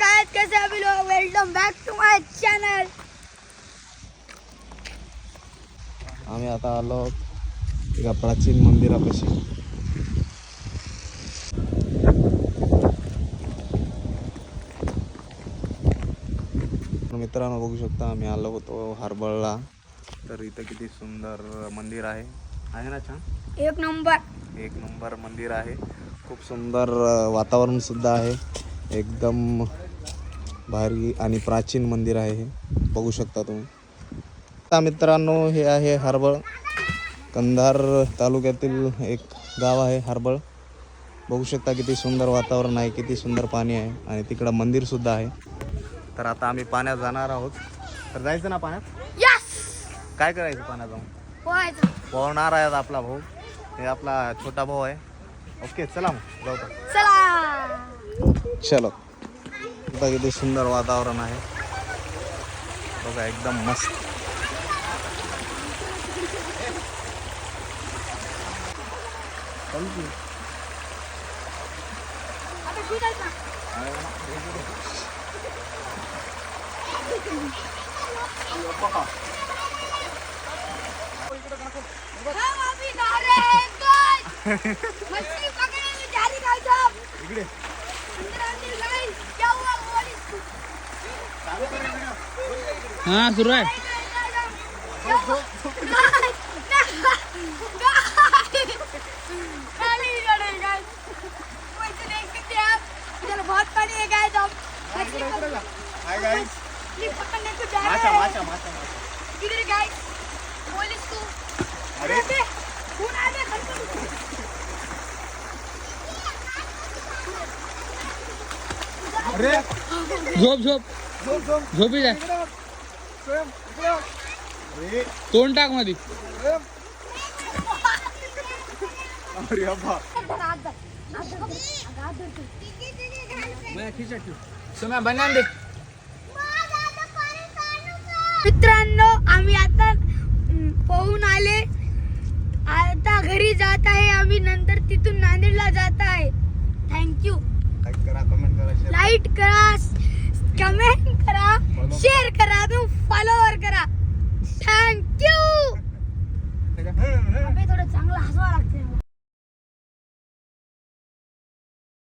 हाय कैसे अभी लोग? Welcome back to my channel आम्ही आता आलो एका प्राचीन मंदिरापाशी. मित्रांनो बघू शकता आम्ही आलो होतो हरबळला. तर इथं किती सुंदर मंदिर आहे. आहे ना छान? एक नंबर. एक नंबर मंदिर आहे. खूप सुंदर वातावरण सुद्धा आहे. एकदम भारी आणि प्राचीन मंदिर आहे हे. बघू शकता तुम्ही. आता मित्रांनो हे आहे हरबळ. कंधार तालुक्यातील एक गाव आहे हरबळ. बघू शकता किती सुंदर वातावरण आहे किती सुंदर पाणी आहे. आणि तिकडं मंदिर सुद्धा आहे. तर आता आम्ही पाण्यात जाणार आहोत. तर जायचं ना पाण्यात? यस काय करायचं पाण्यात जाऊन? पोहणार आहे आपला भाऊ. हे आपला छोटा भाऊ आहे. ओके चला मग जाऊ. चला! चलो. आता किती सुंदर वातावरण आहे. बघा एकदम मस्त. गया खत्म अरे. झोप झोप. झोपी जाय तोंड टाकमध्ये अरे अब्बा समय बना दे मित्रांनो आम्ही आता पोहून आले. आता घरी जात आहे आम्ही नंतर तिथून नांदेडला जात आहे. थँक्यू लाईक करा कमेंट करा लाइट करा. कमेंट करा शेअर करा फॉलोवर करा. थँक्यू करा अबे थोडं चांगलं हसवा लागते.